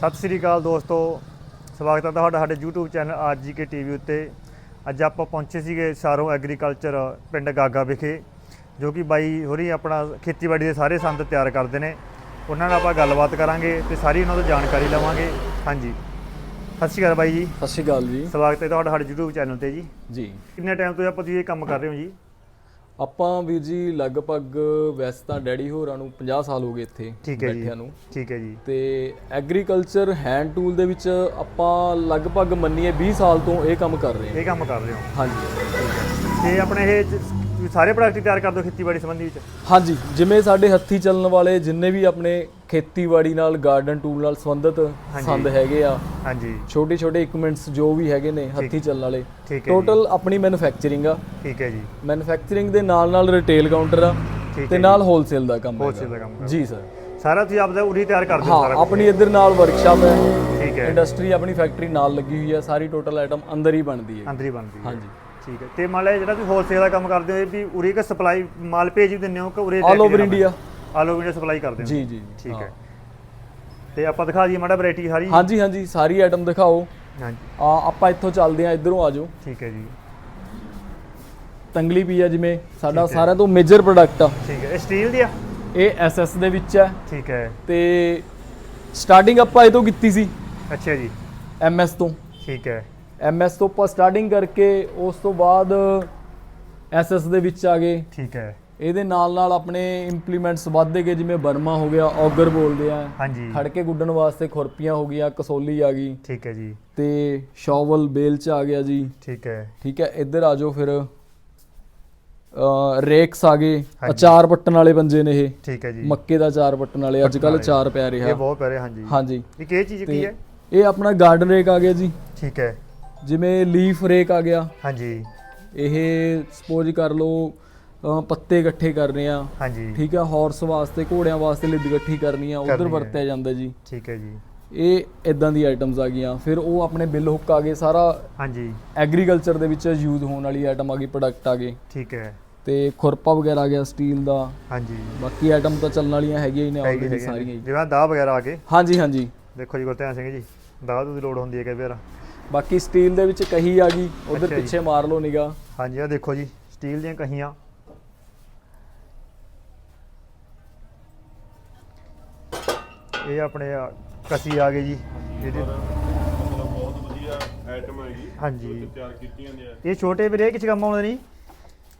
ਸਤਿ ਸ੍ਰੀ ਅਕਾਲ ਦੋਸਤੋ। ਸਵਾਗਤ ਹੈ ਤੁਹਾਡਾ ਸਾਡੇ YouTube ਚੈਨਲ ਆਰਜੀਕੇ ਟੀਵੀ ਉੱਤੇ। ਅੱਜ ਆਪਾਂ ਪਹੁੰਚੇ ਸੀਗੇ ਸਾਰੋਂ ਐਗਰੀਕਲਚਰ ਪਿੰਡ ਗਾਗਾ ਵਿਖੇ ਜੋ ਕਿ ਬਾਈ ਹੋਰੀ ਆਪਣਾ ਖੇਤੀਬਾੜੀ ਦੇ ਸਾਰੇ ਸੰਦ ਤਿਆਰ ਕਰਦੇ ਨੇ। ਉਹਨਾਂ ਨਾਲ ਆਪਾਂ ਗੱਲਬਾਤ ਕਰਾਂਗੇ ਤੇ ਸਾਰੀ ਉਹਨਾਂ ਤੋਂ ਜਾਣਕਾਰੀ ਲਵਾਂਗੇ। ਹਾਂਜੀ। ਸਤਿ ਸ਼੍ਰੀ ਅਕਾਲ ਬਾਈ ਜੀ। ਸਤਿ ਸ਼੍ਰੀ ਅਕਾਲ ਜੀ। ਸਵਾਗਤ ਹੈ ਤੁਹਾਡਾ ਸਾਡੇ YouTube ਚੈਨਲ ਤੇ ਜੀ। ਜੀ। ਕਿੰਨੇ ਟਾਈਮ ਤੋਂ ਆਪਾਂ ਤੁਸੀਂ ਇਹ ਕੰਮ ਕਰ ਰਹੇ ਹੋ ਜੀ? ਆਪਾਂ ਵੀਰ ਜੀ ਲਗਭਗ ਵੈਸੇ ਤਾਂ ਡੈਡੀ ਹੋਰਾਂ ਨੂੰ 50 ਸਾਲ ਹੋ ਗਏ ਇੱਥੇ ਬੈਠਿਆਂ ਨੂੰ। ਠੀਕ ਹੈ ਜੀ। ਤੇ ਐਗਰੀਕਲਚਰ ਹੈਂਡ ਟੂਲ ਦੇ ਵਿੱਚ ਆਪਾਂ ਲਗਭਗ ਮੰਨੀਏ 20 ਸਾਲ ਤੋਂ ਇਹ ਕੰਮ ਕਰ ਰਹੇ ਹਾਂ। ਇਹ ਕੰਮ ਕਰ ਰਹੇ ਹੋ? ਹਾਂਜੀ। ਤੇ ਆਪਣੇ ਇਹ ਸਾਰੇ ਪ੍ਰੋਡਕਟ ਤਿਆਰ ਕਰਦੇ ਹੋ ਖੇਤੀਬਾੜੀ ਸੰਬੰਧੀ ਵਿੱਚ? ਹਾਂਜੀ ਜਿਵੇਂ ਸਾਡੇ ਹੱਥੀ ਚੱਲਣ ਵਾਲੇ ਜਿੰਨੇ ਵੀ ਆਪਣੇ ਖੇਤੀਬਾੜੀ ਨਾਲ ਗਾਰਡਨ ਟੂਲ ਨਾਲ ਸੰਬੰਧਿਤ ਸੰਦ ਹੈਗੇ ਆ। ਹਾਂਜੀ। ਛੋਟੇ ਛੋਟੇ ਇਕਵਿਪਮੈਂਟਸ ਜੋ ਵੀ ਹੈਗੇ ਨੇ ਹੱਥੀ ਚੱਲਣ ਵਾਲੇ। ਟੋਟਲ ਆਪਣੀ ਮੈਨੂਫੈਕਚਰਿੰਗ ਆ। ਠੀਕ ਹੈ ਜੀ। ਮੈਨੂਫੈਕਚਰਿੰਗ ਦੇ ਨਾਲ ਨਾਲ ਰਿਟੇਲ ਕਾਊਂਟਰ ਆ ਤੇ ਨਾਲ ਹੋਲਸੇਲ ਦਾ ਕੰਮ ਹੈਗਾ। ਦਾ ਕੰਮ ਜੀ ਸਰ ਸਾਰਾ ਤੁਸੀਂ ਆਪਦਾ ਉਰੀ ਤਿਆਰ ਕਰਦੇ ਹੋ ਸਾਰਾ? ਆਪਣੀ ਇੱਧਰ ਨਾਲ ਵਰਕਸ਼ਾਪ ਹੈ। ਠੀਕ ਹੈ। ਇੰਡਸਟਰੀ ਆਪਣੀ ਫੈਕਟਰੀ ਨਾਲ ਲੱਗੀ ਹੋਈ ਹੈ। ਸਾਰੀ ਟੋਟਲ ਆਈਟਮ ਅੰਦਰ ਹੀ ਬਣਦੀ ਹੈ। ਅੰਦਰ ਹੀ ਬਣਦੀ ਹੈ। ਹਾਂਜੀ। ਠੀਕ ਹੈ। ਤੇ ਮੰਨ ਲਿਆ ਜਿਹੜਾ ਤੁਸੀਂ ਹੋਲਸੇਲ ਦਾ ਕੰਮ ਕਰਦੇ ਹੋ ਇਹ ਵੀ ਉਰੀ ਕਿ ਸਪਲਾਈ ਮਾਲ ਭੇਜ ਵੀ ਦਿੰਦੇ ਹੋ ਕਿ ਉਰੇ all over India India supply ਕਰਦੇ ਹੋ ਜੀ ਜੀ ਠੀਕ ਹਾਂ। ਹੈ। ਤੇ ਆਪਾਂ ਦਿਖਾ ਦਈਏ ਮਾੜਾ ਵੈਰਾਈਟੀ ਸਾਰੀ। ਹਾਂਜੀ ਹਾਂਜੀ ਸਾਰੀ ਆਈਟਮ ਦਿਖਾਓ। ਹਾਂਜੀ। ਆ ਆਪਾਂ ਇੱਥੋਂ ਚੱਲਦੇ ਆ ਇਧਰੋਂ ਆ ਜਾਓ। ਠੀਕ ਹੈ ਜੀ। ਤੰਗਲੀ ਵੀ ਆ ਜਿਵੇਂ ਸਾਡਾ ਸਾਰਿਆਂ ਤੋਂ ਮੇਜਰ ਪ੍ਰੋਡਕਟ ਆ। ਠੀਕ ਹੈ। ਇਹ ਸਟੀਲ ਦੀ ਆ? ਇਹ ਐਸਐਸ ਦੇ ਵਿੱਚ ਹੈ ਠੀਕ ਹੈ। ਤੇ ਸਟਾਰਟਿੰਗ ਆਪਾਂ ਇਹ ਤੋਂ ਕੀਤੀ ਸੀ। ਅੱਛਾ ਜੀ। ਐਮਐਸ ਤੋਂ। ਠੀਕ ਹੈ। ਐਮਐਸ ਤੋਂ ਆਪਾਂ ਸਟਾਰਟਿੰਗ ਕਰਕੇ ਉਸ ਤੋਂ ਬਾਅਦ ਐਸਐਸ ਦੇ ਵਿੱਚ ਆ ਗਏ। ਠੀਕ ਹੈ। ਇਹਦੇ ਨਾਲ ਨਾਲ ਆਪਣੇ ਇੰਪਲੀਮੈਂਟਸ ਵੱਧਦੇ ਗਏ ਜਿਵੇਂ ਬਰਮਾ ਹੋ ਗਿਆ ਔਗਰ ਬੋਲਦੇ ਆ। ਹਾਂਜੀ। ਖੜਕੇ ਗੁੱਡਣ ਵਾਸਤੇ ਖੁਰਪੀਆਂ ਹੋ ਗਈਆਂ ਕਸੋਲੀ ਆ ਗਈ। ਠੀਕ ਹੈ ਜੀ। ਤੇ ਸ਼ੋਵਲ ਬੇਲ ਚ ਆ ਗਿਆ ਜੀ। ਠੀਕ ਹੈ। ਠੀਕ ਹੈ ਇੱਧਰ ਆ ਜਾਓ ਫਿਰ। ਰੇਕਸ ਆ ਗਏ। ਅਚਾਰ ਪੱਟਣ ਵਾਲੇ ਬੰਜੇ ਨੇ ਇਹ। ਠੀਕ ਹੈ ਜੀ। ਮੱਕੇ ਦਾ ਅਚਾਰ ਪੱਟਣ ਵਾਲੇ ਅੱਜ ਕੱਲ। ਅਚਾਰ ਪੈ ਇਹ ਰਿਹਾ ਬਹੁਤ ਪਿਆਰੇ ਹਾਂਜੀ। ਹਾਂਜੀ। ਇੱਕ ਇਹ ਚੀਜ਼ ਕੀ ਹੈ? ਇਹ ਆਪਣਾ ਗਾਰਡਨ ਰੇਕ ਆ ਗਿਆ ਜੀ। ਠੀਕ ਹੈ। ਜਿਵੇਂ ਲੀਫ ਰੇਕ ਆ ਗਿਆ। ਹਾਂਜੀ। ਇਹ ਸਪੋਜ਼ ਕਰ ਲਓ ਪੱਤੇ ਇਕੱਠੇ ਕਰਨੇ ਆ। ਹਾਂਜੀ। ਠੀਕ ਹੈ ਹਾਰਸ ਵਾਸਤੇ ਘੋੜਿਆਂ ਵਾਸਤੇ ਲਿੱਦ ਇਕੱਠੀ ਕਰਨੀ ਆ ਉਧਰ ਕਰਨੀ। ਵਰਤਿਆ ਜਾਂਦਾ ਜੀ। ਠੀਕ ਹੈ ਜੀ। ਇਹ ਇਦਾਂ ਦੀ ਆਈਟਮਸ ਆ ਗਈਆਂ। ਫਿਰ ਉਹ ਆਪਣੇ ਬਿੱਲ ਹੁੱਕ ਆ ਗਏ ਸਾਰਾ ਹਾਂਜੀ। ਐਗਰੀਕਲਚਰ ਦੇ ਵਿੱਚ ਯੂਜ਼ ਹੋਣ ਵਾਲੀ ਆਈਟਮ ਆ ਗਈ ਪ੍ਰੋਡਕਟ ਆ ਗਏ। ਠੀਕ ਹੈ। ਤੇ ਖੁਰਪਾ ਵਗੈਰਾ ਆ ਗਿਆ ਸਟੀਲ ਦਾ। ਹਾਂਜੀ। ਬਾਕੀ ਆਈਟਮ ਤਾਂ ਚੱਲਣ ਵਾਲੀਆਂ ਹੈਗੀਆਂ ਹੀ ਨੇ ਹੈਗੇ ਆਲਰੇਡੀ ਹੈਗੇ। ਸਾਰੀਆਂ। ਹੀ। ਜਿਵੇਂ ਦਾਹ ਵਗੈਰਾ ਆ ਗਏ। ਹਾਂਜੀ ਹਾਂਜੀ। ਦੇਖੋ ਜੀ ਗੁਰਤਿਆਨ ਸਿੰਘ ਜੀ ਦਾਹ ਦੀ ਲੋੜ ਹੁੰਦੀ ਹੈ ਕਈ ਵਾਰ। ਬਾਕੀ ਸਟੀਲ ਦੇ ਵਿੱਚ ਕਹੀ ਆ ਗਈ ਉਧਰ ਅੱਛਾ ਜੀ। ਪਿੱਛੇ ਮਾਰ ਲਓ ਨਿਗਾ ਹਾਂਜੀ ਆ ਦੇਖੋ ਜੀ ਸਟੀਲ ਦੀਆਂ ਕਹੀਆਂ। ਇਹ ਆਪਣੇ ਆ ਕਸੀ ਆ ਗਈ ਜੀ। ਇਹਦੀ ਮਤਲਬ ਬਹੁਤ ਵਧੀਆ ਆਈਟਮ ਹੈਗੀ ਹਾਂਜੀ। ਤਿਆਰ ਕੀਤੀਆਂ ਨੇ। ਇਹ ਛੋਟੇ ਵੀਰੇ ਕਿਸ ਕੰਮ ਆਉਂਦੇ ਨਹੀਂ?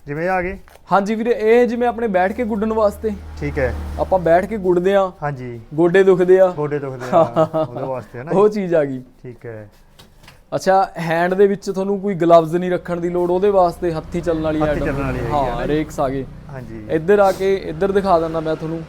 ਜਿਵੇਂ ਇਹ ਆ ਗਏ। ਹਾਂਜੀ ਵੀਰੇ ਇਹ ਜਿਵੇਂ ਆਪਣੇ ਬੈਠ ਕੇ ਗੁੱਡਣ ਵਾਸਤੇ। ਠੀਕ ਹੈ। ਆਪਾਂ ਬੈਠ ਕੇ ਗੁੱਡਦੇ ਆ ਹਾਂਜੀ। ਗੋਡੇ ਦੁਖਦੇ ਆ। ਗੋਡੇ ਦੁਖਦੇ ਆ ਉਹਦੇ ਵਾਸਤੇ ਹੈ ਨਾ ਉਹ ਚੀਜ਼ ਆ ਗਈ। ਠੀਕ ਹੈ। ਅੱਛਾ ਹੈਂਡ ਦੇ ਵਿੱਚ ਤੁਹਾਨੂੰ ਕੋਈ ਗਲਵਜ਼ ਨਹੀਂ ਰੱਖਣ ਦੀ ਲੋੜ ਉਹਦੇ ਵਾਸਤੇ ਹੱਥੀ ਚੱਲਣ ਵਾਲੀ ਹੱਥੀਂ item ਚੱਲਣ ਵਾਲੀ ਹੈਗੀ ਆ ਹਾਂ। ਰੇਕਸ ਆ ਗਏ। ਹਾਂਜੀ। ਇੱਧਰ ਆ ਕੇ ਇੱਧਰ ਦਿਖਾ ਦਿੰਦਾ ਮੈਂ ਤੁਹਾਨੂੰ।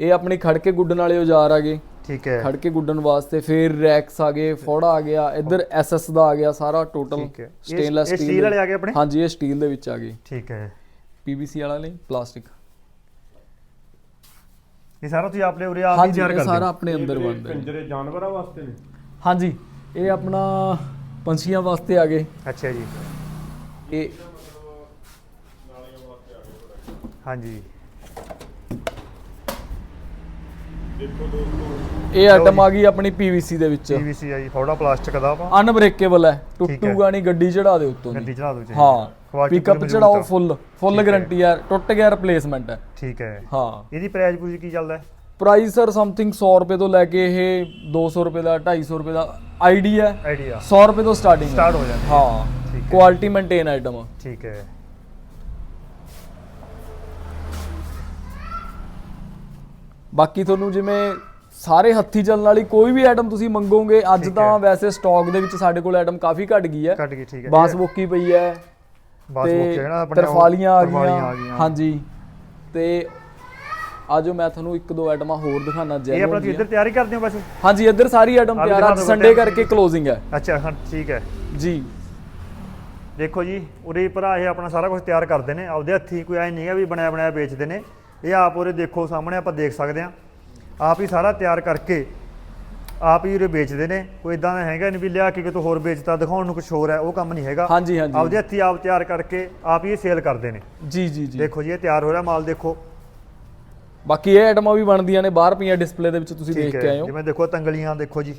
ਇਹ ਆਪਣੀ ਖੜਕੇ ਗੁੱਡਣ ਵਾਲੇ ਔਜ਼ਾਰ ਆ ਗਏ। ਠੀਕ ਹੈ। ਖੜਕੇ ਗੁੱਡਣ ਵਾਸਤੇ ਫਿਰ ਰੈਕਸ ਆ ਗਏ ਫੋੜਾ ਆ ਗਿਆ ਇੱਧਰ ਐਸਐਸ ਦਾ ਆ ਗਿਆ ਸਾਰਾ ਟੋਟਲ ਠੀਕ ਹੈ। ਇਹ- ਸਟੇਨਲੈਸ ਇਹ steel ਵਾਲੇ ਆ ਗਏ ਆਪਣੇ? ਹਾਂਜੀ ਇਹ ਸਟੀਲ ਦੇ ਵਿੱਚ ਆ ਗਏ। ਠੀਕ ਹੈ। ਪੀਵੀਸੀ ਵਾਲਾ ਨਹੀਂ ਪਲਾਸਟਿਕ। ਇਹ ਸਾਰਾ ਤੁਸੀਂ ਆਪਣੇ ਉਰੇ ਆਪ ਹੀ ਤਿਆਰ ਕਰਦੇ ਸਾਰਾ ਹੋ ਆਪਣੇ ਅੰਦਰ ਬਣਦਾ। ਹੈ। ਪਿੰਜਰੇ ਜਾਨਵਰਾਂ ਵਾਸਤੇ ਨੇ। ਹਾਂਜੀ ਇਹ ਆਪਣਾ ਪੰਛੀਆਂ ਵਾਸਤੇ ਆ ਗਏ। ਅੱਛਾ ਜੀ। ਇਹ ਹਾਂਜੀ। ਦੇਖੋ ਦੋਸਤੋ। ਇਹ ਆਈਟਮ ਆ ਗਈ ਆਪਣੀ ਪੀਵੀਸੀ ਦੇ ਵਿੱਚ। ਪੀਵੀਸੀ ਆ ਜੀ ਫੋੜਾ ਪਲਾਸਟਿਕ ਦਾ ਆਪਾਂ। ਅਨਬ੍ਰੇਕੇਬਲ ਹੈ। ਟੁੱਟੂਗਾ ਨਹੀਂ ਗੱਡੀ ਚੜਾ ਦੇ ਉੱਤੋਂ ਦੀ। ਗੱਡੀ ਚੜਾ ਦਿਓ ਜੀ। ਹਾਂ ਪਿਕਅਪ ਚੜਾਓ ਆ। ਫੁੱਲ ਫੁੱਲ ਗਾਰੰਟੀ ਹੈ। ਟੁੱਟ ਗਿਆ ਰਿਪਲੇਸਮੈਂਟ ਹੈ। ਠੀਕ ਹੈ। ਹਾਂ। ਇਹਦੀ ਪ੍ਰਾਈਸ ਪੂਰੀ ਕੀ ਚੱਲਦਾ ਹੈ? ਪ੍ਰਾਈਸ ਸਰ ਸਮਥਿੰਗ 100 ਰੁਪਏ ਤੋਂ ਲੈ ਕੇ ਇਹ 200 ਰੁਪਏ ਦਾ 250 ਰੁਪਏ ਦਾ ਆਈਡੀ ਹੈ। ਆਈਡੀਆ 100 ਰੁਪਏ ਤੋਂ ਸਟਾਰਟਿੰਗ ਸਟਾਰਟ ਹੋ ਜਾਂਦੀ ਹੈ। ਹਾਂ। ਠੀਕ ਹੈ। ਕੁਆਲਿਟੀ ਮੇਨਟੇਨ ਆਈਟਮ ਠੀਕ ਹੈ। ਬਾਕੀ ਤੁਹਾਨੂੰ ਜਿਵੇਂ ਸਾਰੇ ਹੱਥੀ ਚੱਲਣ ਵਾਲੀ ਕੋਈ ਵੀ ਆਈਟਮ ਤੁਸੀਂ ਮੰਗੋਗੇ ਅੱਜ ਤਾਂ। ਵੈਸੇ ਸਟਾਕ ਦੇ ਵਿੱਚ ਸਾਡੇ ਕੋਲ ਆਈਟਮ ਕਾਫੀ ਘਟ ਗਈ ਹੈ। ਕੱਟ ਗਈ ਠੀਕ ਹੈ ਬਾਸਬੋਕੀ ਪਈ ਹੈ ਜਿਹੜਾ ਆਪਣੇ ਉਹ ਤਰਫਾਲੀਆਂ ਆ ਤਰਫਾਲੀਆਂ ਗਈਆਂ। ਹਾਂਜੀ। ਤੇ ਆਜੋ ਮੈਂ ਤੁਹਾਨੂੰ ਇੱਕ ਦੋ ਆਈਟਮਾਂ ਹੋਰ ਦਿਖਾਣਾ ਇਹ ਜੈਨੂਅਲ ਆਪਣਾ ਤੁਸੀਂ ਇੱਧਰ ਤਿਆਰੀ ਕਰਦੇ ਹੋ ਬਸ? ਹਾਂਜੀ ਇੱਧਰ ਸਾਰੀ ਆਈਟਮ ਤਿਆਰ ਅੱਜ ਸੰਡੇ ਕਰਕੇ ਕਲੋਜ਼ਿੰਗ ਹੈ। ਅੱਛਾ ਹਾਂ ਠੀਕ ਹੈ। ਜੀ। ਦੇਖੋ ਜੀ ਉਰੇ ਭਰਾ ਇਹ ਆਪਣਾ ਸਾਰਾ ਕੁਝ ਤਿਆਰ ਕਰਦੇ ਨੇ। ਆਪਦੇ ਹੱਥੀ ਕੋਈ ਐ ਨਹੀਂ ਹੈ ਵੀ ਬਣਿਆ ਬਣਾਇਆ ਵੇਚਦੇ ਨੇ। ਇਹ ਆਪ ਉਰੇ ਦੇਖੋ ਸਾਹਮਣੇ ਆਪਾਂ ਦੇਖ ਸਕਦੇ ਆ ਆਪ ਹੀ ਸਾਰਾ ਤਿਆਰ ਕਰਕੇ ਆਪ ਹੀ ਉਰੇ ਵੇਚਦੇ ਨੇ। ਕੋਈ ਇਦਾਂ ਦਾ ਹੈਗਾ ਨਹੀਂ ਵੀ ਲਿਆ ਕੇ ਕਿਤੋਂ ਹੋਰ ਵੇਚਤਾ ਦਿਖਾਉਣ ਨੂੰ ਕੁਝ ਹੋਰ ਹੈ ਉਹ ਕੰਮ ਨਹੀਂ ਹੈਗਾ। ਹਾਂਜੀ ਹਾਂਜੀ। ਆਪਦੇ ਹੱਥੀ ਆਪ ਤਿਆਰ ਕਰਕੇ ਆਪ ਹੀ ਸੇਲ ਕਰਦੇ ਨੇ। ਜੀ ਜੀ ਜੀ। ਦੇਖੋ ਜੀ ਇਹ ਤਿਆਰ ਹੋ ਰਿਹਾ ਮਾਲ ਦੇਖੋ। ਬਾਕੀ ਇਹ ਆਈਟਮਾਂ ਵੀ ਬਣਦੀਆਂ ਨੇ ਬਾਹਰ ਪਈਆਂ ਡਿਸਪਲੇ ਦੇ ਵਿੱਚ ਤੁਸੀਂ ਦੇਖ ਕੇ ਆਏ ਹੋ। ਜਿਵੇਂ ਦੇਖੋ ਤੰਗਲੀਆਂ ਦੇਖੋ ਜੀ।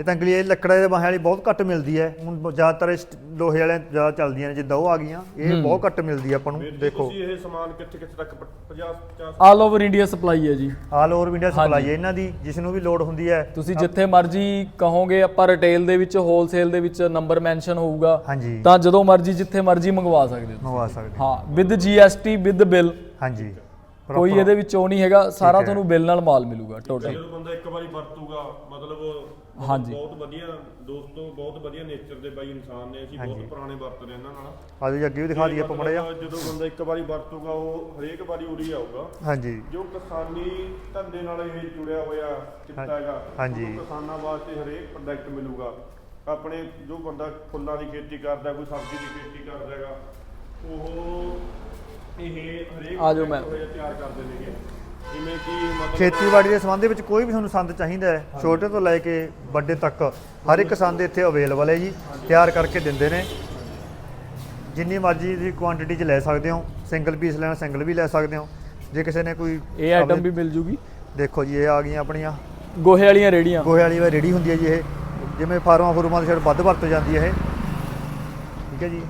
ਇਹ ਤੰਗਲੀ ਇਹ ਲੱਕੜਾਂ ਦੇ ਬਾਹਾਂ ਵਾਲੀ ਬਹੁਤ ਘੱਟ ਮਿਲਦੀ ਹੈ। ਹੁਣ ਜ਼ਿਆਦਾਤਰ ਇਸ ਲੋਹੇ ਵਾਲਿਆਂ ਜ਼ਿਆਦਾ ਚੱਲਦੀਆਂ ਨੇ ਜਿੱਦਾਂ ਉਹ ਆ ਗਈਆਂ ਇਹ ਬਹੁਤ ਘੱਟ ਮਿਲਦੀ ਹੈ ਆਪਾਂ ਨੂੰ ਦੇਖੋ। ਤੁਸੀਂ ਇਹ ਸਮਾਨ ਕਿੱਥੇ ਕਿੱਥੇ ਤੱਕ 50 50 ਆਲ ਓਵਰ ਇੰਡੀਆ ਸਪਲਾਈ ਹੈ ਜੀ। ਆਲ ਓਵਰ ਇੰਡੀਆ। ਸਪਲਾਈ ਹੈ ਇਹਨਾਂ ਦੀ ਜਿਸ ਨੂੰ ਵੀ ਲੋਡ ਹੁੰਦੀ ਹੈ। ਤੁਸੀਂ ਜਿੱਥੇ ਮਰਜ਼ੀ ਕਹੋਗੇ ਆਪਾਂ ਰਿਟੇਲ ਦੇ ਵਿੱਚ ਹੋਲਸੇਲ ਦੇ ਵਿੱਚ ਨੰਬਰ ਮੈਂਸ਼ਨ ਹੋਊਗਾ ਹਾਂਜੀ। ਤਾਂ ਜਦੋਂ ਮਰਜ਼ੀ ਜਿੱਥੇ ਮਰਜ਼ੀ ਮੰਗਵਾ ਸਕਦੇ ਹੋ ਮੰਗਵਾ ਸਕਦੇ ਹਾਂ। ਵਿਦ GST ਵਿਦ ਬਿੱਲ ਹਾਂਜੀ। ਕੋਈ ਇਹਦੇ ਵਿੱਚ ਉਹ ਨਹੀਂ ਹੈਗਾ ਸਾਰਾ ਤੁਹਾਨੂੰ ਬਿੱਲ ਨਾਲ ਮਾਲ ਮਿਲੂਗਾ ਟੋਟਲ ਜਦੋਂ ਬੰਦਾ ਇੱਕ ਵਾਰੀ ਵਰਤੂਗਾ ਮਤਲਬ ਹਾਂਜੀ। ਬਹੁਤ ਵਧੀਆ ਦੋਸਤੋ ਬਹੁਤ ਵਧੀਆ ਨੇਚਰ ਦੇ ਬਾਈ ਇਨਸਾਨ ਨੇ। ਅਸੀਂ ਬਹੁਤ ਪੁਰਾਣੇ ਵਰਤਦੇ ਇਹਨਾਂ ਨਾਲ। ਆਜੋ ਜੀ ਅੱਗੇ ਵੀ ਦਿਖਾ ਦਈਏ ਆਪਾਂ ਮੜਾ ਜਾ ਜਦੋਂ ਬੰਦਾ ਇੱਕ ਵਾਰੀ ਵਰਤੂਗਾ ਉਹ ਹਰੇਕ ਵਾਰੀ ਉਰੀ ਆਊਗਾ। ਹਾਂਜੀ। ਜੋ ਕਿਸਾਨੀ ਧੰਦੇ ਨਾਲ ਇਹ ਜੁੜਿਆ ਹੋਇਆ ਕਿੱਤਾ ਹੈਗਾ ਹਾਂਜੀ। ਕਿਸਾਨਾਂ ਵਾਸਤੇ ਹਰੇਕ ਪ੍ਰੋਡਕਟ ਮਿਲੂਗਾ। ਆਪਣੇ ਜੋ ਬੰਦਾ ਫੁੱਲਾਂ ਦੀ ਖੇਤੀ ਕਰਦਾ ਕੋਈ ਸਬਜ਼ੀ ਦੀ ਖੇਤੀ ਕਰਦਾ ਹੈਗਾ ਉਹ ਇਹ ਹਰੇਕ ਆ ਜਾਓ ਮੈਂ- ਤਿਆਰ ਕਰਦੇ ਨੇਗੇ। ਜਿਵੇਂ ਕਿ ਮਤਲਬ ਖੇਤੀਬਾੜੀ ਦੇ ਸੰਬੰਧ ਦੇ ਵਿੱਚ ਕੋਈ ਵੀ ਤੁਹਾਨੂੰ ਸੰਦ ਚਾਹੀਦਾ ਹੈ ਛੋਟੇ ਤੋਂ ਲੈ ਕੇ ਵੱਡੇ ਤੱਕ ਹਰ ਇੱਕ ਸੰਦ ਇੱਥੇ ਅਵੇਲੇਬਲ ਹੈ ਜੀ ਤਿਆਰ ਕਰਕੇ ਦਿੰਦੇ ਨੇ। ਜਿੰਨੀ ਮਰਜ਼ੀ ਦੀ ਕੁਆਂਟੀਟੀ 'ਚ ਲੈ ਸਕਦੇ ਹੋ ਸਿੰਗਲ ਪੀਸ ਲੈਣਾ ਸਿੰਗਲ ਵੀ ਲੈ ਸਕਦੇ ਹੋ। ਜੇ ਕਿਸੇ ਨੇ ਕੋਈ ਇਹ ਆਈਟਮ ਵੀ ਮਿਲ ਜੂਗੀ। ਦੇਖੋ ਜੀ ਇਹ ਆ ਗਈਆਂ ਆਪਣੀਆਂ। ਗੋਹੇ ਵਾਲੀਆਂ ਰੇੜੀਆਂ। ਗੋਹੇ ਵਾਲੀ ਵਾ ਰੇੜੀ ਹੁੰਦੀ ਹੈ ਜੀ ਇਹ। ਜਿਵੇਂ ਫਾਰਮਾਂ ਫੁਰਮਾਂ ਦੇ ਛੜ ਵੱਧ ਵਰਤ ਜਾਂਦੀ ਹੈ ਇਹ। ਠੀਕ ਹੈ ਜੀ।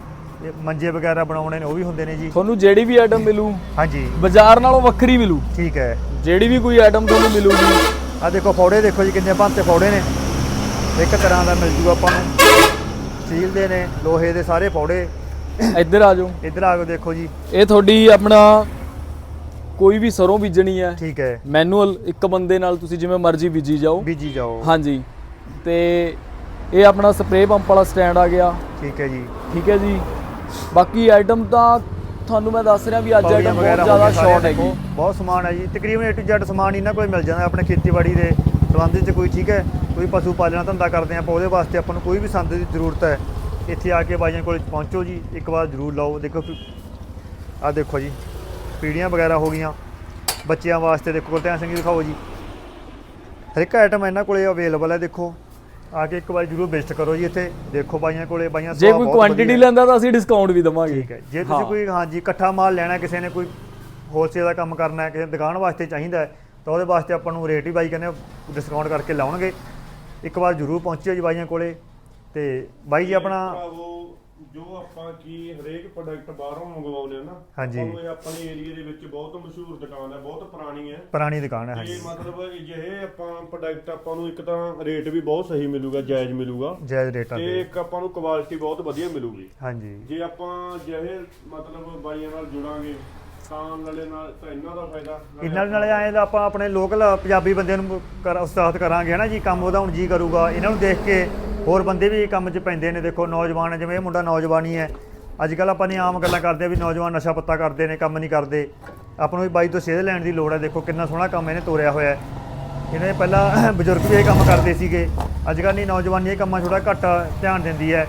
ਮੰਜੇ ਵਗੈਰਾ ਬਣਾਉਣੇ ਨੇ ਉਹ ਵੀ ਹੁੰਦੇ ਨੇ ਜੀ। ਤੁਹਾਨੂੰ ਜਿਹੜੀ ਵੀ ਆਈਟਮ ਮਿਲੂ ਹਾਂਜੀ। ਬਾਜ਼ਾਰ ਨਾਲੋਂ ਵੱਖਰੀ ਮਿਲੂ। ਠੀਕ ਹੈ। ਜਿਹੜੀ ਵੀ ਕੋਈ ਆਈਟਮ ਤੁਹਾਨੂੰ ਮਿਲੂਗੀ। ਆ ਦੇਖੋ ਫੌੜੇ ਦੇਖੋ ਜੀ ਕਿੰਨੇ ਭਾਂਤੇ ਫੌੜੇ ਨੇ। ਇੱਕ ਤਰ੍ਹਾਂ ਦਾ ਮਿਲ ਜੂ ਆਪਾਂ ਨੂੰ। ਸਟੀਲ ਦੇ ਨੇ ਲੋਹੇ ਦੇ ਸਾਰੇ ਫੌੜੇ। ਇੱਧਰ ਆ ਜਾਓ। ਇੱਧਰ ਆ ਕੇ ਦੇਖੋ ਜੀ। ਇਹ ਤੁਹਾਡੀ ਆਪਣਾ ਕੋਈ ਵੀ ਸਰੋਂ ਬੀਜਣੀ ਹੈ। ਠੀਕ ਹੈ। ਮੈਨੂਅਲ ਇੱਕ ਬੰਦੇ ਨਾਲ ਤੁਸੀਂ ਜਿਵੇਂ ਮਰਜ਼ੀ ਬੀਜੀ ਜਾਓ। ਬੀਜੀ ਜਾਓ। ਹਾਂਜੀ। ਤੇ ਇਹ ਆਪਣਾ ਸਪਰੇਅ ਪੰਪ ਵਾਲਾ ਸਟੈਂਡ ਆ ਗਿਆ। ਠੀਕ ਹੈ ਜੀ। ਠੀਕ ਹੈ ਜੀ। ਬਾਕੀ ਆਈਟਮ ਤਾਂ ਤੁਹਾਨੂੰ ਮੈਂ ਦੱਸ ਰਿਹਾ ਵੀ ਅੱਜ ਆਈਟਮ ਬਹੁਤ ਜ਼ਿਆਦਾ ਸ਼ਾਰਟ ਹੈਗੀ। ਬਹੁਤ ਸਮਾਨ ਹੈ ਜੀ। ਤਕਰੀਬਨ A to Z ਸਮਾਨ ਇਹਨਾਂ ਕੋਲ ਮਿਲ ਜਾਂਦਾ ਆਪਣੇ ਖੇਤੀਬਾੜੀ ਦੇ ਸੰਬੰਧ ਵਿੱਚ। ਕੋਈ ਠੀਕ ਹੈ ਕੋਈ ਪਸ਼ੂ ਪਾਲਣਾ ਧੰਦਾ ਕਰਦੇ ਆਪਾਂ ਉਹਦੇ ਵਾਸਤੇ ਆਪਾਂ ਨੂੰ ਕੋਈ ਵੀ ਸੰਦ ਦੀ ਜ਼ਰੂਰਤ ਹੈ ਇੱਥੇ ਆ ਕੇ ਬਾਈਆਂ ਕੋਲ ਪਹੁੰਚੋ ਜੀ। ਇੱਕ ਵਾਰ ਜ਼ਰੂਰ ਲਓ। ਦੇਖੋ ਆ ਦੇਖੋ ਜੀ ਪੀੜੀਆਂ ਵਗੈਰਾ ਹੋ ਗਈਆਂ। ਬੱਚਿਆਂ ਵਾਸਤੇ ਦੇਖੋ ਗੁਰਧਿਆਨ ਸਿੰਘ ਦਿਖਾਓ ਜੀ। ਹਰ ਇੱਕ ਆਈਟਮ ਇਹਨਾਂ ਕੋਲੇ ਅਵੇਲੇਬਲ ਹੈ ਦੇਖੋ। ਆ ਕੇ ਇੱਕ ਵਾਰ ਜ਼ਰੂਰ ਵਿਜ਼ਿਟ ਕਰੋ ਜੀ ਇੱਥੇ। ਦੇਖੋ ਬਾਈਆਂ ਕੋਲੇ ਬਾਈਆਂ ਜੇ ਕੋਈ ਕੁਆਂਟੀਟੀ। ਲੈਂਦਾ ਤਾਂ ਅਸੀਂ ਡਿਸਕਾਊਂਟ ਵੀ ਦਵਾਂਗੇ। ਠੀਕ ਹੈ ਜੇ। ਤੁਸੀਂ ਹਾਂ। ਕੋਈ ਹਾਂਜੀ ਇਕੱਠਾ ਮਾਲ ਲੈਣਾ ਕਿਸੇ ਨੇ ਕੋਈ ਹੋਲਸੇਲ ਦਾ ਕੰਮ ਕਰਨਾ ਹੈ ਕਿਸੇ ਦੁਕਾਨ ਵਾਸਤੇ ਚਾਹੀਦਾ ਹੈ ਤਾਂ ਉਹਦੇ ਵਾਸਤੇ ਆਪਾਂ ਨੂੰ ਰੇਟ ਹੀ ਬਾਈ ਕਹਿੰਦੇ ਡਿਸਕਾਊਂਟ ਕਰਕੇ ਲਾਉਣਗੇ। ਇੱਕ ਵਾਰ ਜ਼ਰੂਰ ਪਹੁੰਚਿਓ ਜੀ ਬਾਈਆਂ ਕੋਲੇ। ਤੇ ਬਾਈ ਜੀ ਆਪਣਾ ਜੋ ਆਪਾਂ ਕੀ ਹਰੇਕ ਪ੍ਰੋਡਕਟ ਬਾਹਰੋਂ ਮੰਗਵਾਉਂਦੇ ਆ ਨਾ ਹਾਂਜੀ। ਨੂੰ ਇਹ ਆਪਣੇ ਏਰੀਆ ਦੇ ਵਿੱਚ ਬਹੁਤ ਮਸ਼ਹੂਰ ਦੁਕਾਨ ਹੈ ਬਹੁਤ ਪੁਰਾਣੀ ਹੈ। ਪੁਰਾਣੀ ਦੁਕਾਨ ਹੈ ਹਾਂਜੀ। ਮਤਲਬ ਜਿਹੇ ਆਪਾਂ ਪ੍ਰੋਡਕਟ ਆਪਾਂ ਨੂੰ ਇੱਕ ਤਾਂ ਰੇਟ ਵੀ ਬਹੁਤ ਸਹੀ ਮਿਲੂਗਾ ਜਾਇਜ਼ ਮਿਲੂਗਾ। ਜਾਇਜ਼ ਰੇਟਾਂ ਤੇ ਤੇ। ਇੱਕ ਆਪਾਂ ਨੂੰ ਕੁਆਲਿਟੀ ਬਹੁਤ ਵਧੀਆ ਮਿਲੂਗੀ। ਹਾਂਜੀ। ਜੇ ਆਪਾਂ ਜਿਹੇ ਮਤਲਬ ਬਾਈਆਂ ਨਾਲ ਜੁੜਾਂਗੇ ਤਾਂ ਨਾਲੇ ਨਾਲ ਤਾਂ ਇਹਨਾਂ ਦਾ ਫਾਇਦਾ। ਇਹਨਾਂ ਦੇ ਨਾਲ ਆਏ ਤਾਂ ਆਪਾਂ ਆਪਣੇ ਲੋਕਲ ਪੰਜਾਬੀ ਬੰਦਿਆਂ ਨੂੰ ਕਰ ਉਤਸ਼ਾਹਿਤ ਕਰਾਂਗੇ ਹਨਾ ਜੀ ਕੰਮ ਵਧਾਉਣ ਜੀ ਕਰੂਗਾ ਇਹਨਾਂ ਨੂੰ ਦੇਖ ਕੇ ਹੋਰ ਬੰਦੇ ਵੀ ਕੰਮ 'ਚ ਪੈਂਦੇ ਨੇ ਦੇਖੋ ਨੌਜਵਾਨ ਹੈ, ਜਿਵੇਂ ਇਹ ਮੁੰਡਾ ਨੌਜਵਾਨੀ ਹੈ। ਅੱਜ ਕੱਲ ਆਪਾਂ ਨੇ ਆਮ ਗੱਲਾਂ ਕਰਦੇ ਆ ਵੀ ਨੌਜਵਾਨ ਨਸ਼ਾ ਪੱਤਾ ਕਰਦੇ ਨੇ ਕੰਮ ਨਹੀਂ ਕਰਦੇ। ਆਪਾਂ ਨੂੰ ਵੀ ਬਾਈ ਤੋਂ ਸੇਧ ਲੈਣ ਦੀ ਲੋੜ ਹੈ ਦੇਖੋ ਕਿੰਨਾ ਸੋਹਣਾ ਕੰਮ ਇਹਨੇ ਤੋਰਿਆ ਹੋਇਆ ਹੈ। ਇਹਨੇ ਪਹਿਲਾਂ ਬਜ਼ੁਰਗ ਵੀ ਇਹ ਕੰਮ ਕਰਦੇ ਸੀਗੇ। ਅੱਜ ਕੱਲ੍ਹ ਨਹੀਂ ਨੌਜਵਾਨੀ ਇਹ ਕੰਮਾਂ 'ਚ ਥੋੜਾ ਘੱਟ ਧਿਆਨ ਦਿੰਦੀ ਹੈ।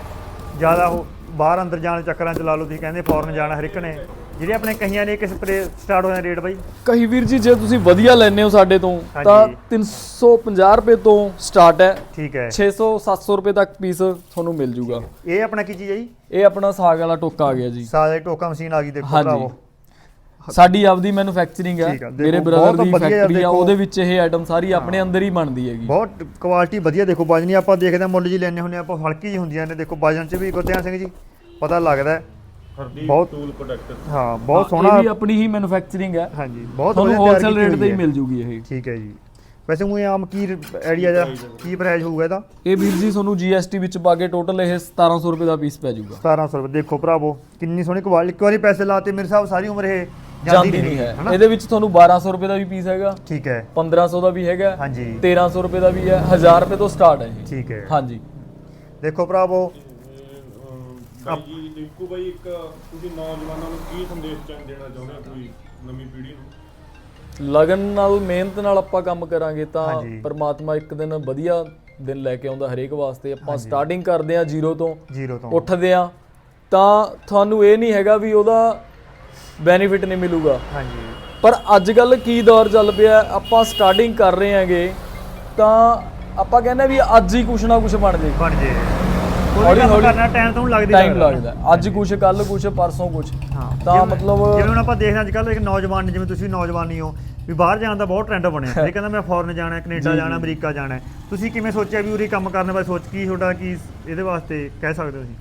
ਜ਼ਿਆਦਾ ਉਹ ਬਾਹਰ ਅੰਦਰ ਜਾਣ ਚੱਕਰਾਂ 'ਚ ਲਾ ਲਓ ਤੁਸੀਂ ਕਹਿੰਦੇ ਫੌਰਨ ਜਾਣਾ ਹਰ ਇੱਕ ਨੇ। ਜਿਹੜੇ ਆਪਣੇ ਕਈਆਂ ਨੇ ਕਿਸ ਸਪਰੇ ਸਟਾਰਟ ਹੋਇਆ ਰੇਟ ਬਾਈ। ਕਹੀ ਵੀਰ ਜੀ ਜੇ ਤੁਸੀਂ ਵਧੀਆ ਲੈਣੇ ਹੋ ਸਾਡੇ ਤੋਂ। ਤਾਂ 350 ਰੁਪਏ ਤੋਂ ਸਟਾਰਟ ਹੈ। ਠੀਕ ਹੈ। 600 700 ਰੁਪਏ ਤੱਕ ਪੀਸ ਤੁਹਾਨੂੰ ਮਿਲ ਜੂਗਾ। ਇਹ ਆਪਣਾ ਕੀ ਚੀਜ਼ ਹੈ ਜੀ? ਇਹ ਆਪਣਾ ਸਾਗ ਵਾਲਾ ਟੋਕਾ ਆ ਗਿਆ ਜੀ। ਸਾਲੇ ਟੋਕਾ ਮਸ਼ੀਨ ਆ ਗਈ ਦੇਖੋ। ਭਰਾਵੋ। ਸਾਡੀ ਆਪਦੀ ਮੈਨੂਫੈਕਚਰਿੰਗ ਹੈ। ਆ, ਮੇਰੇ ਬ੍ਰਦਰ ਦੀ ਫੈਕਟਰੀ ਆ। ਉਹਦੇ ਵਿੱਚ ਇਹ ਆਈਟਮ ਸਾਰੀ ਆਪਣੇ ਅੰਦਰ ਹੀ ਬਣਦੀ ਹੈਗੀ। ਬਹੁਤ ਕੁਆਲਿਟੀ ਵਧੀਆ ਦੇਖੋ ਬਾਜਨੀ ਆਪਾਂ ਦੇਖਦੇ ਹਾਂ ਮੁੱਲ ਜੀ ਲੈਣੇ ਹੁੰਦੇ ਆਪਾਂ ਹਲਕੀ ਜੀ ਹੁੰਦੀਆਂ ਨੇ ਦੇਖੋ ਬਾਜਨ ਚ ਵੀ ਗੁਰਧਿਆਨ ਸਿੰਘ ਜੀ ਪਤਾ ਲੱਗਦਾ ਹੈ। ਹਰਦੀਪ ਬਹੁਤ- ਟੂਲ ਪ੍ਰੋਡਕਟ ਹਾਂ ਬਹੁਤ ਇਹ ਸੋਹਣਾ ਵੀ ਆਪਣੀ ਹੀ ਮੈਨੂਫੈਕਚਰਿੰਗ ਹੈ। ਹਾਂਜੀ ਬਹੁਤ ਤੁਹਾਨੂੰ ਵਧੀਆ ਤਿਆਰ ਹੋਲਸੇਲ ਕੀਤੀ ਰੇਟ ਤੇ ਹੀ। ਮਿਲ ਜੂਗੀ ਇਹ। ਠੀਕ ਹੈ ਜੀ। ਵੈਸੇ ਉਹ ਆਮ ਕੀ ਆਈਡੀਆ ਦਾ ਕੀ ਪ੍ਰਾਈਸ ਹੋਊਗਾ ਇਹਦਾ? ਇਹ ਵੀਰ ਜੀ ਤੁਹਾਨੂੰ GST ਵਿੱਚ ਪਾ ਕੇ ਟੋਟਲ ਇਹ 1700 ਰੁਪਏ ਦਾ ਪੀਸ ਪੈ ਜਾਊਗਾ 1700 ਰੁਪਏ। ਦੇਖੋ ਭਰਾਵੋ ਕਿੰਨੀ ਸੋਹਣੀ ਕੁਆਲਿਟੀ ਇੱਕ ਵਾਰੀ ਪੈਸੇ ਲਾਤੇ ਮੇਰੇ ਹਿਸਾਬ ਸਾਰੀ ਉਮਰ ਇਹ ਜਾਂਦੀ ਨਹੀਂ ਹੈ। ਇਹਦੇ ਵਿੱਚ ਤੁਹਾਨੂੰ 1200 ਰੁਪਏ ਦਾ ਵੀ ਪੀਸ ਹੈਗਾ ਠੀਕ ਹੈ। 1500 ਦਾ ਵੀ ਹੈਗਾ ਹਾਂਜੀ। 1300 ਰੁਪਏ ਦਾ ਵੀ ਹੈ 1000 ਰੁਪਏ ਤੋਂ ਸਟਾਰਟ ਹੈ ਇਹ। ਠੀਕ ਹੈ। ਹਾਂਜੀ। ਦੇਖੋ ਭਰਾਵੋ ਬਾਈ ਜੀ ਰਿੰਕੂ ਬਾਈ ਇੱਕ ਤੁਸੀਂ ਨੌਜਵਾਨਾਂ ਨੂੰ ਕੀ ਸੰਦੇਸ਼ ਚਾਹ ਦੇਣਾ ਚਾਹੁੰਦੇ ਹੋ ਕੋਈ ਨਵੀਂ ਪੀੜ੍ਹੀ ਨੂੰ? ਲਗਨ ਨਾਲ ਮਿਹਨਤ ਨਾਲ ਆਪਾਂ ਕੰਮ ਕਰਾਂਗੇ ਤਾਂ ਹਾਂਜੀ। ਪਰਮਾਤਮਾ ਇੱਕ ਦਿਨ ਵਧੀਆ ਦਿਨ ਲੈ ਕੇ ਆਉਂਦਾ ਹਰੇਕ ਵਾਸਤੇ। ਆਪਾਂ ਸਟਾਰਟਿੰਗ ਕਰਦੇ ਆ ਜ਼ੀਰੋ ਤੋਂ ਜ਼ੀਰੋ ਤੋਂ। ਉੱਠਦੇ ਆ ਤਾਂ ਤੁਹਾਨੂੰ ਇਹ ਨਹੀਂ ਹੈਗਾ ਵੀ ਉਹਦਾ ਬੈਨੀਫਿਟ ਨਹੀਂ ਮਿਲੂਗਾ। ਹਾਂਜੀ। ਪਰ ਅੱਜ ਕੱਲ ਕੀ ਦੌਰ ਚੱਲ ਪਿਆ ਹੈ, ਆਪਾਂ ਸਟਾਰਟਿੰਗ ਕਰ ਰਹੇ ਹਾਂਗੇ ਤਾਂ ਆਪਾਂ ਕਹਿੰਦੇ ਵੀ ਅੱਜ ਹੀ ਕੁਛ ਨਾ ਕੁਛ ਬਣ ਜੇ। ਬਣ ਜੇ। ਹੌਲੀ ਹੌਲੀ ਕਰਨਾ ਟਾਈਮ ਤੋਂ ਲੱਗਦੀ ਟਾਈਮ ਲੱਗਦਾ। ਅੱਜ ਕੁਛ ਕੱਲ ਕੁਛ ਪਰਸੋਂ ਕੁਛ। ਹਾਂ। ਤਾਂ ਮਤਲਬ ਜਿਵੇਂ ਹੁਣ ਆਪਾਂ ਦੇਖਦੇ ਅੱਜ ਕੱਲ੍ਹ ਇੱਕ ਨੌਜਵਾਨ ਨੇ, ਜਿਵੇਂ ਤੁਸੀਂ ਨੌਜਵਾਨੀ ਹੋ ਵੀ ਬਾਹਰ ਜਾਣ ਦਾ ਬਹੁਤ ਟ੍ਰੈਂਡ ਬਣਿਆ। ਇਹ ਕਹਿੰਦਾ ਮੈਂ ਫੋਰਨ ਜਾਣਾ ਕੈਨੇਡਾ ਜਾਣਾ ਅਮਰੀਕਾ ਜਾਣਾ। ਤੁਸੀਂ ਕਿਵੇਂ ਸੋਚਿਆ ਵੀ ਉਰੇ ਕੰਮ ਕਰਨ ਬਾਰੇ? ਸੋਚ ਕੀ ਤੁਹਾਡਾ ਕੀ ਇਹਦੇ ਵਾਸਤੇ ਕਹਿ ਸਕਦੇ ਹੋ ਤੁਸੀਂ?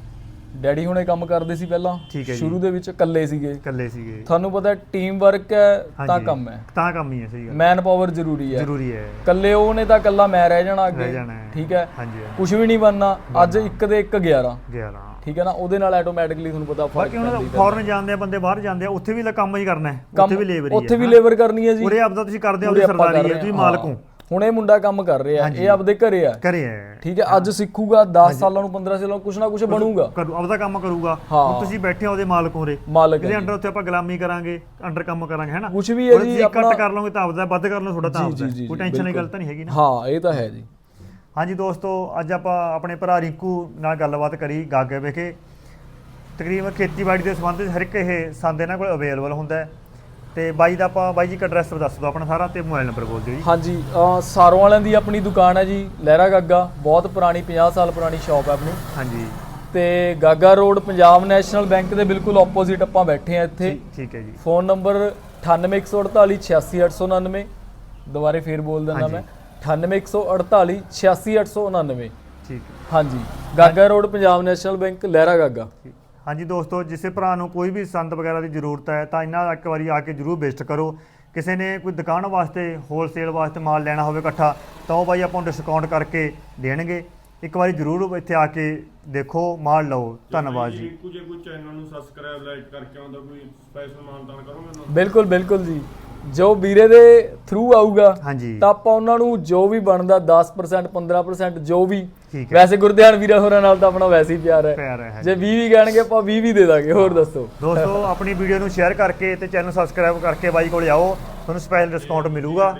ਡੈਡੀ ਹੁਣੇ ਕੰਮ ਕਰਦੇ ਸੀ ਪਹਿਲਾਂ ਠੀਕ ਹੈ ਜੀ। ਸ਼ੁਰੂ ਦੇ ਵਿੱਚ ਇਕੱਲੇ ਸੀਗੇ। ਇਕੱਲੇ ਸੀਗੇ। ਤੁਹਾਨੂੰ ਪਤਾ ਟੀਮ ਵਰਕ ਹੈ ਤਾਂ ਹਾਂਜੀ। ਕੰਮ ਹੈ। ਤਾਂ ਕੰਮ ਹੀ ਹੈ ਸਹੀ ਗੱਲ। ਮੈਨ ਪਾਵਰ ਜ਼ਰੂਰੀ ਹੈ। ਜ਼ਰੂਰੀ ਹੈ। ਇਕੱਲੇ ਉਹਨੇ ਤਾਂ ਇਕੱਲਾ ਮੈਂ ਰਹਿ ਜਾਣਾ ਰਹਿ ਅੱਗੇ ਜਾਣਾ ਹੈ। ਠੀਕ ਹੈ। ਹਾਂਜੀ ਹਾਂ। ਕੁਝ ਵੀ ਨਹੀਂ ਬਣਨਾ। ਅੱਜ ਇੱਕ ਦੇ ਇੱਕ 11 ਗਿਆ ਨਾ ਠੀਕ ਹੈ ਨਾ ਉਹਦੇ ਨਾਲ ਆਟੋਮੈਟਿਕਲੀ ਤੁਹਾਨੂੰ ਪਤਾ ਫ਼ਰਕ ਬਾਕੀ ਉਹਨਾਂ ਦਾ ਪੈਂਦਾ ਹੀ ਫੋਰਨ ਜਾਂਦੇ ਆ ਬੰਦੇ ਬਾਹਰ ਜਾਂਦੇ ਆ ਉੱਥੇ ਵੀ ਤਾਂ ਕੰਮ ਹੀ ਕਰਨਾ ਹੈ। ਉੱਥੇ ਵੀ ਲੇਬਰ ਹੀ ਉੱਥੇ ਹੈ ਵੀ ਲੇਬਰ ਕਰਨੀ ਹੈ ਜੀ। ਉਰੇ ਆਪਦਾ ਤੁਸੀਂ ਕਰਦੇ ਹੋ ਉਰੇ ਆਪਦੀ ਆਪਾਂ ਕਰ ਸਰਦਾਰੀ ਰਹੇ ਹੈ ਤੁਸੀਂ ਹਾਂ। ਮਾਲਕ ਹੋ। ਹੁਣ ਇਹ ਮੁੰਡਾ ਕੰਮ ਕਰ ਰਿਹਾ ਇਹ ਆਪਦੇ ਘਰੇ ਆ। ਕਰੇ ਹੈ ਠੀਕ ਹੈ ਅੱਜ ਸਿੱਖੂਗਾ 10 ਸਾਲਾਂ ਨੂੰ 15 ਸਾਲਾਂ ਨੂੰ ਕੁਛ ਨਾ ਕੁਛ ਬਣੂਗਾ। ਕਰੂ ਆਪਦਾ ਕੰਮ ਕਰੂਗਾ। ਹੁਣ ਤੁਸੀਂ ਬੈਠੇ ਹੋ ਉਹਦੇ ਮਾਲਕ ਹੋਰੇ ਮਾਲਕ ਇਹਦੇ ਅੰਡਰ ਉੱਥੇ ਆਪਾਂ ਗੁਲਾਮੀ ਕਰਾਂਗੇ ਅੰਡਰ ਕੰਮ ਕਰਾਂਗੇ ਹੈਨਾ ਕੁਛ ਵੀ ਹੈ ਜੀ, ਆਪਣਾ- ਘੱਟ ਕਰ ਲਓਗੇ ਤਾਂ ਆਪਦਾ ਵੱਧ ਕਰ ਲਓ ਤੁਹਾਡਾ ਤਾਂ ਆਪਦਾ। ਕੋਈ ਟੈਨਸ਼ਨ ਵਾਲੀ। ਗੱਲ ਤਾਂ ਨਹੀਂ ਹੈਗੀ ਨਾ। ਹਾਂ ਇਹ ਤਾਂ ਹੈ ਜੀ। ਹਾਂਜੀ ਦੋਸਤੋ ਅੱਜ ਆਪਾਂ ਆਪਣੇ ਭਰਾ ਰਿੰਕੂ ਨਾਲ ਗੱਲਬਾਤ ਕਰੀ ਗਾਗੇ ਵਿਖੇ। ਤਕਰੀਬਨ ਖੇਤੀਬਾੜੀ ਦੇ ਸੰਬੰਧ ਵਿੱਚ ਹਰ ਇੱਕ ਇਹ ਸੰਦ ਇਹਨਾਂ ਕੋਲ ਅਵੇਲੇਬਲ ਹੁੰਦਾ ਹੈ। ਤੇ ਬਾਈ ਦਾ ਆਪਾਂ ਬਾਈ ਜੀ ਦਾ ਐਡਰੈਸ ਦੱਸ ਦਿਓ ਆਪਣਾ ਸਾਰਾ ਤੇ ਮੋਬਾਈਲ ਨੰਬਰ ਬੋਲ ਦਿਓ ਜੀ। ਹਾਂਜੀ ਅਹ ਸਾਰੋਂ ਵਾਲਿਆਂ ਦੀ ਆਪਣੀ ਦੁਕਾਨ ਹੈ ਜੀ ਲਹਿਰਾ ਗਾਗਾ। ਬਹੁਤ ਪੁਰਾਣੀ 50 ਸਾਲ ਪੁਰਾਣੀ ਸ਼ਾਪ ਹੈ ਆਪਣੀ। ਹਾਂਜੀ। ਤੇ Gaga road Punjab national bank ਦੇ ਬਿਲਕੁਲ ਆਪੋਜ਼ਿਟ ਆਪਾਂ ਬੈਠੇ ਆ ਇੱਥੇ। ਠੀਕ- ਠੀਕ ਹੈ ਜੀ। ਫੋਨ ਨੰਬਰ 9814 86899 ਦੁਬਾਰੇ ਫੇਰ ਬੋਲ ਦਿੰਦਾ। ਮੈਂ। 9814 86899 ਠੀਕ। ਹੈ ਹਾਂਜੀ। Gaga road Punjab national bank Lehra Gaga. ਠੀਕ। ਹਾਂਜੀ ਦੋਸਤੋ ਜਿਸੇ ਭਰਾ ਨੂੰ ਕੋਈ ਵੀ ਸੰਦ ਵਗੈਰਾ ਦੀ ਜ਼ਰੂਰਤ ਹੈ ਤਾਂ ਇਹਨਾਂ ਦਾ ਇੱਕ ਵਾਰੀ ਆ ਕੇ ਜਰੂਰ ਵਿਜ਼ਿਟ ਕਰੋ। ਕਿਸੇ ਨੇ ਕੋਈ ਦੁਕਾਨ ਵਾਸਤੇ ਹੋਲਸੇਲ ਵਾਸਤੇ ਮਾਲ ਲੈਣਾ ਹੋਵੇ ਇਕੱਠਾ ਤਾਂ ਉਹ ਬਾਈ ਆਪਾਂ ਨੂੰ ਡਿਸਕਾਊਂਟ ਕਰਕੇ ਦੇਣਗੇ। ਇੱਕ ਵਾਰੀ ਜਰੂਰ ਇੱਥੇ ਆ ਕੇ ਦੇਖੋ ਮਾਲ ਲਓ। ਧੰਨਵਾਦ ਜੀ। ਰਿੰਕੂ ਜੇ ਕੋਈ ਚੈਨਲ ਨੂੰ ਸਬਸਕ੍ਰਾਈਬ ਲਾਈਕ ਕਰਕੇ ਆਉਂਦਾ ਕੋਈ ਸਪੈਸ਼ਲ ਮਾਨਤਾਨ ਕਰੋਗੇ ਉਹਨਾਂ ਨੂੰ ਬਿਲਕੁਲ ਬਿਲਕੁਲ ਜੀ। ਜੋ ਵੀਰੇ ਦੇ ਥਰੂ ਆਊਗਾ ਹਾਂਜੀ। ਤਾਂ ਆਪਾਂ ਉਹਨਾਂ ਨੂੰ ਜੋ ਵੀ ਬਣਦਾ 10% 15% ਜੋ ਵੀ ਠੀਕ ਹੈ। ਵੈਸੇ ਗੁਰਧਿਆਨ ਵੀਰਾ ਹੋਰਾਂ ਨਾਲ ਤਾਂ ਆਪਣਾ ਵੈਸੇ ਹੀ ਪਿਆਰ ਹੈ। ਜੇ 20 ਵੀ ਕਹਿਣਗੇ ਆਪਾਂ 20 ਵੀ ਦੇ ਦਾਂਗੇ ਹੋਰ ਦੱਸੋ। ਦੋਸਤੋ ਆਪਣੀ ਵੀਡੀਓ ਨੂੰ ਸ਼ੇਅਰ ਕਰਕੇ ਤੇ ਚੈਨਲ ਸਬਸਕ੍ਰਾਈਬ ਕਰਕੇ ਬਾਈ ਕੋਲ ਆਓ। ਤੁਹਾਨੂੰ ਸਪੈਸ਼ਲ ਡਿਸਕਾਊਂਟ ਮਿਲੂਗਾ।